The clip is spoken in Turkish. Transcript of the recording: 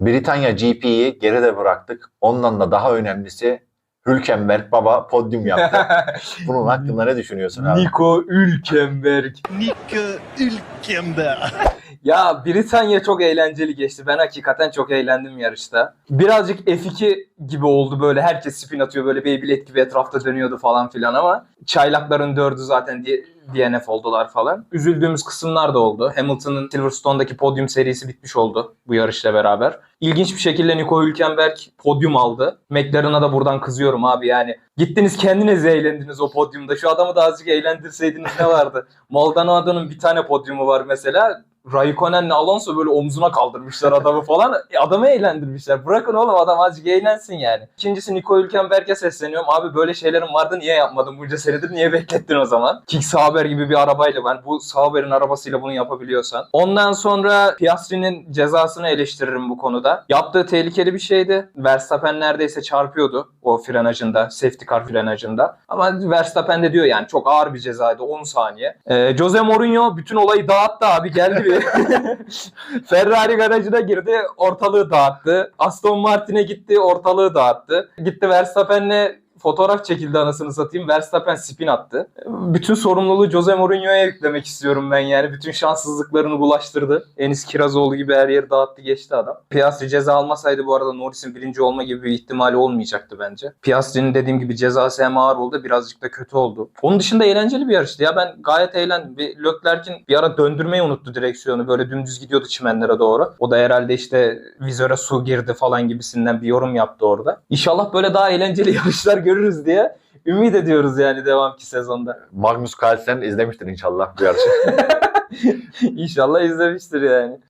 Britanya GP'yi geride bıraktık. Ondan da daha önemlisi Hülkenberg baba podyum yaptı. Bunun hakkında ne düşünüyorsun abi? Nico Hülkenberg. Nico Hülkenberg. Ya Britanya çok eğlenceli geçti. Ben hakikaten çok eğlendim yarışta. Birazcık F2 gibi oldu böyle. Herkes spin atıyor böyle Beyblade gibi etrafta dönüyordu falan filan ama çaylakların dördü zaten D- DNF oldular falan. Üzüldüğümüz kısımlar da oldu. Hamilton'ın Silverstone'daki podyum serisi bitmiş oldu bu yarışla beraber. İlginç bir şekilde Nico Hülkenberg podyum aldı. McLaren'a da buradan kızıyorum abi yani. Gittiniz kendiniz eğlendiniz o podyumda. Şu adamı da azıcık eğlendirseydiniz ne vardı? Maldonado'nun bir tane podyumu var mesela. Raikkonen'le Alonso böyle omzuna kaldırmışlar adamı falan. E, adamı eğlendirmişler. Bırakın oğlum adam azıcık eğlensin yani. İkincisi Nico Hülkenberg'e sesleniyorum. Abi böyle şeylerin vardı niye yapmadın bunca senedir? Niye beklettin o zaman? Kick Sauber gibi bir arabayla ben bu Sauber'in arabasıyla bunu yapabiliyorsan. Ondan sonra Piastri'nin cezasını eleştiririm bu konuda. Yaptığı tehlikeli bir şeydi. Verstappen neredeyse çarpıyordu o frenajında, safety car frenajında. Ama Verstappen de diyor yani çok ağır bir cezaydı 10 saniye. Ee, Jose Mourinho bütün olayı dağıttı abi geldi bir. Ferrari garajına girdi ortalığı dağıttı. Aston Martin'e gitti ortalığı dağıttı. Gitti Verstappen'le fotoğraf çekildi anasını satayım. Verstappen spin attı. Bütün sorumluluğu Jose Mourinho'ya yüklemek istiyorum ben yani. Bütün şanssızlıklarını bulaştırdı. Enis Kirazoğlu gibi her yeri dağıttı geçti adam. Piastri ceza almasaydı bu arada Norris'in birinci olma gibi bir ihtimali olmayacaktı bence. Piastri'nin dediğim gibi cezası hem ağır oldu birazcık da kötü oldu. Onun dışında eğlenceli bir yarıştı ya. Ben gayet eğlendim. Bir Leclerc'in bir ara döndürmeyi unuttu direksiyonu. Böyle dümdüz gidiyordu çimenlere doğru. O da herhalde işte vizöre su girdi falan gibisinden bir yorum yaptı orada. İnşallah böyle daha eğlenceli yarışlar görürüz diye ümit ediyoruz yani devamki sezonda. Magnus Carlsen izlemiştir inşallah bu yarışı. İnşallah izlemiştir yani.